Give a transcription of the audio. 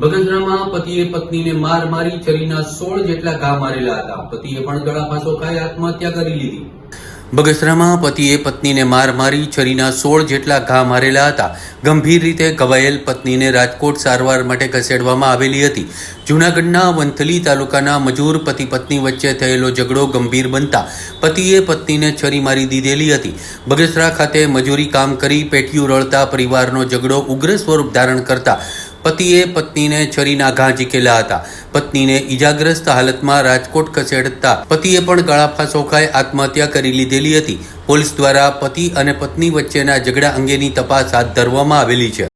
બગસરામાં પતિએ પત્નીને માર મારી છરીના સોળ જેટલા ઘા મારેલા હતા. પતિએ પણ ગળા ફાંસો ખાઈ આત્મહત્યા કરી લીધી. બગસરામાં પતિએ પત્નીને માર મારી છરીના સોળ જેટલા ઘા મારેલા હતા. ગંભીર રીતે ઘવાયેલ પત્નીને રાજકોટ સારવાર માટે ખસેડવામાં આવેલી હતી. જૂનાગઢના વંથલી તાલુકાના મજૂર પતિ પત્ની વચ્ચે થયેલો ઝઘડો ગંભીર બનતા પતિએ પત્નીને છરી મારી દીધેલી હતી. બગસરા ખાતે મજૂરી કામ કરી પેટીયું રળતા પરિવારનો ઝઘડો ઉગ્ર સ્વરૂપ ધારણ કરતા પતિએ પત્નીને છરીના ઘા ઝીકેલા હતા. પત્નીને ઈજાગ્રસ્ત હાલતમાં રાજકોટ ખસેડતા પતિએ પણ ગળાફા ફાંસો ખાઈ આત્મહત્યા કરી લીધેલી હતી. પોલીસ દ્વારા પતિ અને પત્ની વચ્ચેના ઝઘડા અંગેની તપાસ હાથ ધરવામાં આવેલી છે.